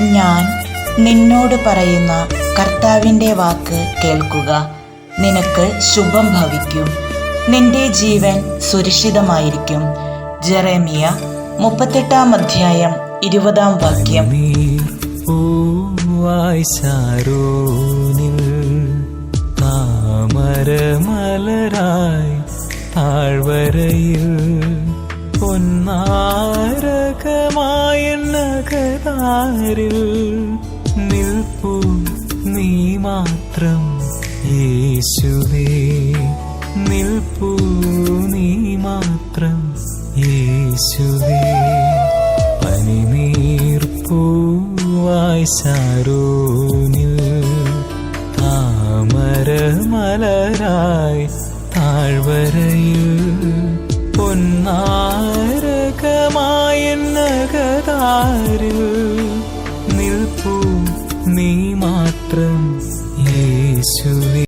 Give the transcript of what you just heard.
ഞാൻ നിന്നോട് പറയുന്ന കർത്താവിന്റെ വാക്ക് കേൾക്കുക. നിനക്ക് ശുഭം ഭവിക്കും. നിന്റെ ജീവൻ സുരക്ഷിതമായിരിക്കും. ജെറേമിയ മുപ്പത്തെട്ടാം അധ്യായം ഇരുപതാം വാക്യം. താമരമലരായി താഴ്വരയിൽ പൊന്നാരകമായ നഗരാരിൽ നിൽപ്പു നീ മാത്രം യേശുവേ. നിൽപ്പു നീ മാത്രം യേശുവേ. പനിനീർപ്പൂവായി ശാരോനിൽ താമരമലരായി താഴ്വരയിൽ പൊന്നാരകമായ നഗതാരിൽ നിൽപ്പൂ നീ മാത്രം യേശുവേ.